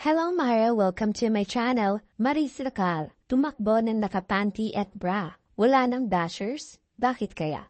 Hello Mara, welcome to my channel, Maris Lakal. Tumakbo ng nakapanty at bra. Wala ng dashers? Bakit kaya?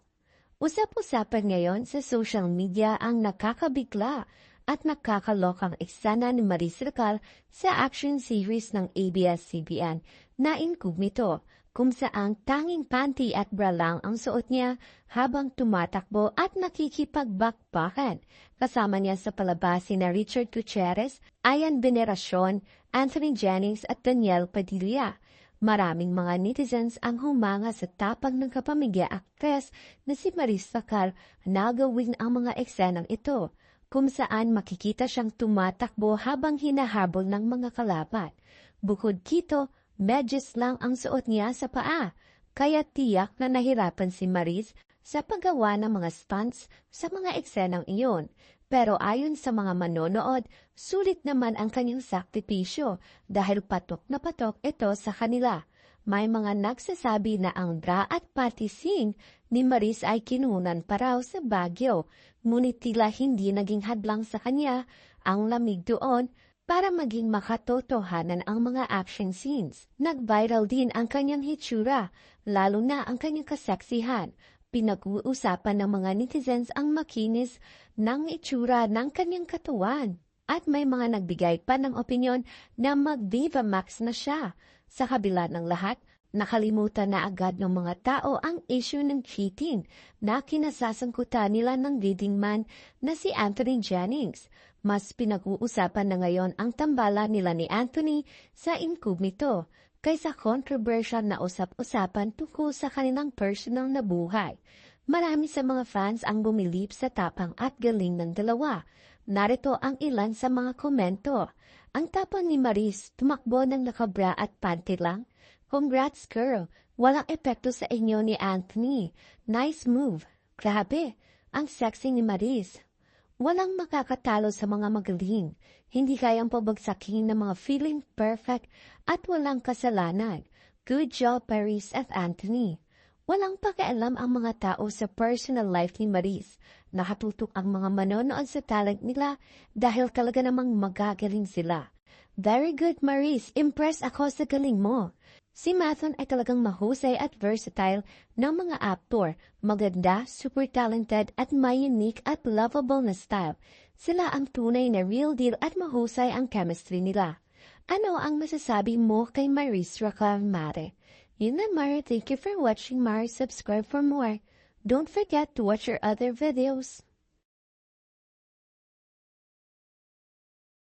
Usap-usapan ngayon sa social media ang nakakabigla at nakakalokang eksena ni Maris Lakal sa action series ng ABS-CBN na Incognito kung saang tanging panty at bra lang ang suot niya habang tumatakbo at nakikipagbakbakan. Kasama niya sa palabas na Richard Gutierrez, Ayan Veneracion, Anthony Jennings at Daniel Padilla. Maraming mga netizens ang humanga sa tapang ng kapamilya aktres na si Marisa Cal na gawin ang mga eksenang ito, kung saan makikita siyang tumatakbo habang hinahabol ng mga kalaban. Bukod kito, medyas lang ang suot niya sa paa, kaya tiyak na nahirapan si Maris sa paggawa ng mga stunts sa mga eksenang iyon. Pero ayon sa mga manonood, sulit naman ang kanyang sakripisyo dahil patok na patok ito sa kanila. May mga nagsasabi na ang bra at patising ni Maris ay kinunan pa raw sa Baguio, ngunit tila hindi naging hadlang sa kanya ang lamig doon para maging makatotohanan ang mga action scenes. Nag-viral din ang kanyang hitsura, lalo na ang kanyang kaseksihan. Pinag-uusapan ng mga netizens ang makinis ng itsura ng kanyang katawan. At may mga nagbigay pa ng opinyon na mag-Viva Max na siya. Sa kabila ng lahat, nakalimutan na agad ng mga tao ang issue ng cheating na kinasasangkutan nila ng leading man na si Anthony Jennings. Mas pinag-uusapan na ngayon ang tambala nila ni Anthony sa incognito kaysa controversial na usap-usapan tungkol sa kanilang personal na buhay. Marami sa mga fans ang bumilip sa tapang at galing ng dalawa. Narito ang ilan sa mga komento. Ang tapang ni Maris, tumakbo ng nakabra at panty lang. Congrats girl, walang epekto sa inyo ni Anthony. Nice move. Grabe, ang sexy ni Maris. Walang makakatalo sa mga magaling. Hindi kayang pabagsakin ng mga feeling perfect at walang kasalanan. Good job, Paris at Anthony. Walang pakialam ang mga tao sa personal life ni Maris. Nakatutok ang mga manonood sa talent nila dahil talaga namang magagaling sila. Very good, Maris. Impressed ako sa galing mo. Si Mathon ay talagang mahusay at versatile ng mga actor, maganda, super talented at may unique at lovable na style. Sila ang tunay na real deal at mahusay ang chemistry nila. Ano ang masasabi mo kay Maris Raclamare? Yun the Mara, thank you for watching Mara. Subscribe for more. Don't forget to watch our other videos.